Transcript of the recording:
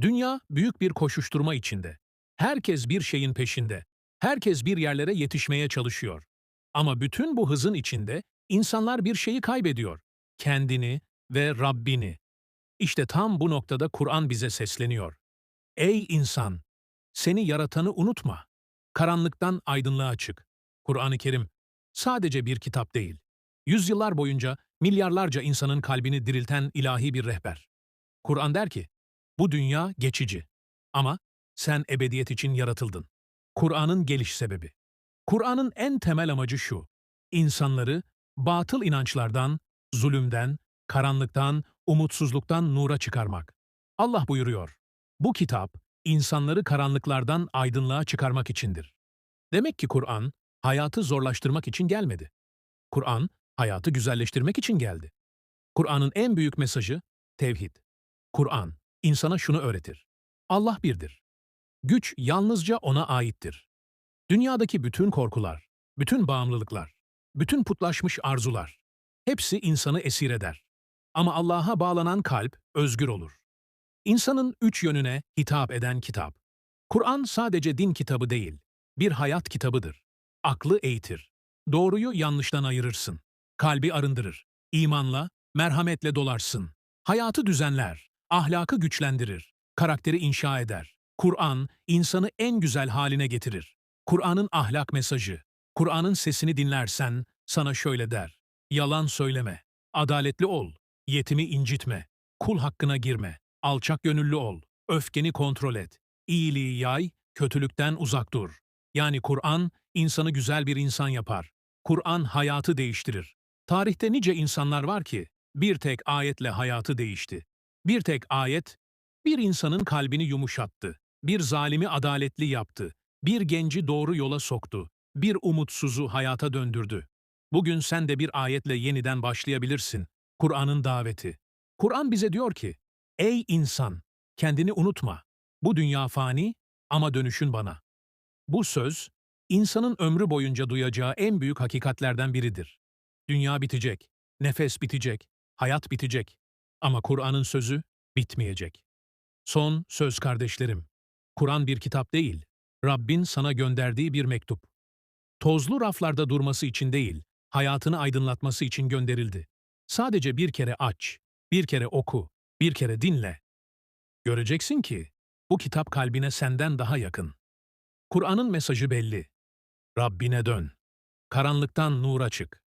Dünya büyük bir koşuşturma içinde. Herkes bir şeyin peşinde. Herkes bir yerlere yetişmeye çalışıyor. Ama bütün bu hızın içinde insanlar bir şeyi kaybediyor. Kendini ve Rabbini. İşte tam bu noktada Kur'an bize sesleniyor. Ey insan! Seni yaratanı unutma. Karanlıktan aydınlığa çık. Kur'an-ı Kerim sadece bir kitap değil. Yüzyıllar boyunca milyarlarca insanın kalbini dirilten ilahi bir rehber. Kur'an der ki, bu dünya geçici ama sen ebediyet için yaratıldın. Kur'an'ın geliş sebebi. Kur'an'ın en temel amacı şu, insanları batıl inançlardan, zulümden, karanlıktan, umutsuzluktan nura çıkarmak. Allah buyuruyor, bu kitap insanları karanlıklardan aydınlığa çıkarmak içindir. Demek ki Kur'an, hayatı zorlaştırmak için gelmedi. Kur'an, hayatı güzelleştirmek için geldi. Kur'an'ın en büyük mesajı tevhid. Kur'an, insana şunu öğretir. Allah birdir. Güç yalnızca O'na aittir. Dünyadaki bütün korkular, bütün bağımlılıklar, bütün putlaşmış arzular, hepsi insanı esir eder. Ama Allah'a bağlanan kalp özgür olur. İnsanın üç yönüne hitap eden kitap. Kur'an sadece din kitabı değil, bir hayat kitabıdır. Aklı eğitir. Doğruyu yanlıştan ayırırsın. Kalbi arındırır. İmanla, merhametle dolarsın. Hayatı düzenler, ahlakı güçlendirir, karakteri inşa eder. Kur'an, insanı en güzel haline getirir. Kur'an'ın ahlak mesajı. Kur'an'ın sesini dinlersen sana şöyle der. Yalan söyleme, adaletli ol, yetimi incitme, kul hakkına girme, alçak gönüllü ol, öfkeni kontrol et, iyiliği yay, kötülükten uzak dur. Yani Kur'an, insanı güzel bir insan yapar. Kur'an hayatı değiştirir. Tarihte nice insanlar var ki, bir tek ayetle hayatı değişti. Bir tek ayet, bir insanın kalbini yumuşattı, bir zalimi adaletli yaptı, bir genci doğru yola soktu, bir umutsuzu hayata döndürdü. Bugün sen de bir ayetle yeniden başlayabilirsin. Kur'an'ın daveti. Kur'an bize diyor ki, Ey insan! Kendini unutma. Bu dünya fani ama dönüşün bana. Bu söz, insanın ömrü boyunca duyacağı en büyük hakikatlerden biridir. Dünya bitecek, nefes bitecek, hayat bitecek. Ama Kur'an'ın sözü bitmeyecek. Son söz kardeşlerim. Kur'an bir kitap değil, Rabbin sana gönderdiği bir mektup. Tozlu raflarda durması için değil, hayatını aydınlatması için gönderildi. Sadece bir kere aç, bir kere oku, bir kere dinle. Göreceksin ki bu kitap kalbine senden daha yakın. Kur'an'ın mesajı belli. Rabbine dön. Karanlıktan nura çık.